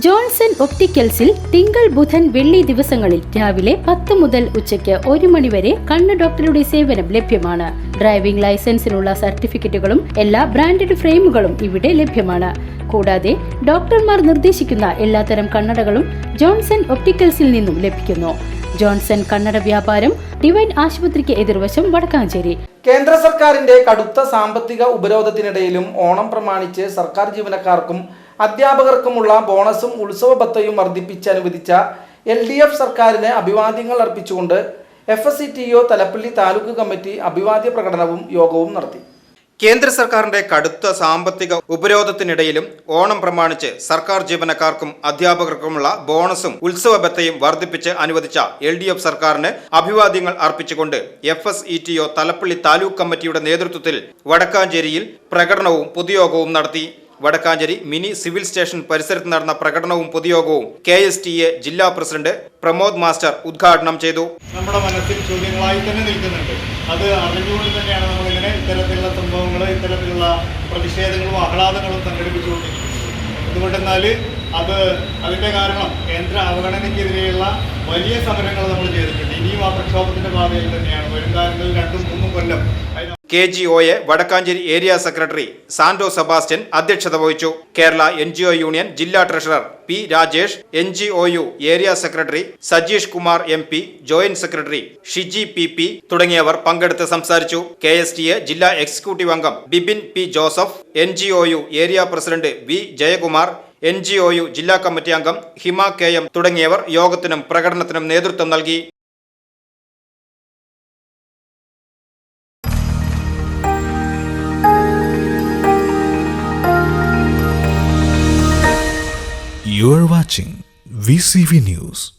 Johnson ഒപ്റ്റിക്കൽസിൽ തിങ്കൾ ബുധൻ വെള്ളി ദിവസങ്ങളിൽ രാവിലെ പത്ത് മുതൽ ഉച്ചയ്ക്ക് ഒരു മണിവരെ കണ്ണ് ഡോക്ടറുടെ സേവനം ലഭ്യമാണ്. ഡ്രൈവിംഗ് ലൈസൻസിനുള്ള സർട്ടിഫിക്കറ്റുകളും എല്ലാ ബ്രാൻഡഡ് ഫ്രെയിമുകളും ഇവിടെ ലഭ്യമാണ്. കൂടാതെ ഡോക്ടർമാർ നിർദ്ദേശിക്കുന്ന എല്ലാത്തരം കണ്ണടകളും ജോൺസൺ ഒപ്റ്റിക്കൽസിൽ നിന്നും ലഭിക്കുന്നു. ജോൺസൺ കണ്ണട വ്യാപാരം ഡിവൈൻ ആശുപത്രിക്ക് എതിർവശം വടക്കാഞ്ചേരി. കേന്ദ്ര സർക്കാരിന്റെ കടുത്ത സാമ്പത്തിക ഉപരോധത്തിനിടയിലും ഓണം പ്രമാണിച്ച് സർക്കാർ ജീവനക്കാർക്കും അധ്യാപകർക്കുമുള്ള ബോണസും ഉത്സവ ഭത്തയും വർദ്ധിപ്പിച്ച് അനുവദിച്ച എൽ ഡി എഫ് സർക്കാരിന് അഭിവാദ്യങ്ങൾ അർപ്പിച്ചുകൊണ്ട് F S C T O Thalappilly taluk committee അഭിവാദ്യ പ്രകടനവും യോഗവും നടത്തി. കേന്ദ്ര സർക്കാരിന്റെ കടുത്ത സാമ്പത്തിക ഉപരോധത്തിനിടയിലും ഓണം പ്രമാണിച്ച് സർക്കാർ ജീവനക്കാർക്കും അധ്യാപകർക്കുമുള്ള ബോണസും ഉത്സവ ബത്തയും വർദ്ധിപ്പിച്ച് അനുവദിച്ച എൽ ഡി എഫ് സർക്കാരിന് അഭിവാദ്യങ്ങൾ അർപ്പിച്ചുകൊണ്ട് F S E T O Thalappilly taluk കമ്മിറ്റിയുടെ നേതൃത്വത്തിൽ വടക്കാഞ്ചേരിയിൽ പ്രകടനവും പൊതുയോഗവും നടത്തി. വടക്കാഞ്ചേരി മിനി സിവിൽ സ്റ്റേഷൻ പരിസരത്ത് നടന്ന പ്രകടനവും പൊതുയോഗവും കെ എസ് ടി എ ജില്ലാ പ്രസിഡന്റ് പ്രമോദ് മാസ്റ്റർ ഉദ്ഘാടനം ചെയ്തു. നമ്മുടെ മനസ്സിൽ ചോദ്യങ്ങളായി തന്നെ നിൽക്കുന്നുണ്ട്. അത് അറിഞ്ഞുകൊണ്ട് തന്നെയാണ് നമ്മളിങ്ങനെ ഇത്തരത്തിലുള്ള സംഭവങ്ങൾ ഇത്തരത്തിലുള്ള പ്രതിഷേധങ്ങളും ആഹ്ലാദങ്ങളും സംഘടിപ്പിച്ചുകൊണ്ടിരിക്കുന്നത്. എന്തുകൊണ്ടെന്നാൽ അത് അതിന്റെ കാരണം കേന്ദ്ര അവഗണനയ്ക്കെതിരെയുള്ള വലിയ സമരങ്ങൾ നമ്മൾ ചെയ്തിട്ടുണ്ട്. ഇനിയും ആ പ്രക്ഷോഭത്തിന്റെ പാതയിൽ തന്നെയാണ്. വരും കാലങ്ങളിൽ രണ്ടും മൂന്നും കൊല്ലം K G O A Vadakkanchery area secretary Santo Sebastian അധ്യക്ഷത വഹിച്ചു. Kerala N G O union ജില്ലാ treasurer P Rajesh N G O U area secretary Sajeesh Kumar M P joint secretary Shiji P P തുടങ്ങിയവർ പങ്കെടുത്ത് സംസാരിച്ചു. K S T A ജില്ലാ executive അംഗം Bibin P Joseph N G O U area president V Jayakumar N G O U ജില്ലാ committee അംഗം Hima K M തുടങ്ങിയവർ യോഗത്തിനും പ്രകടനത്തിനും നേതൃത്വം നൽകി You are watching VCV News.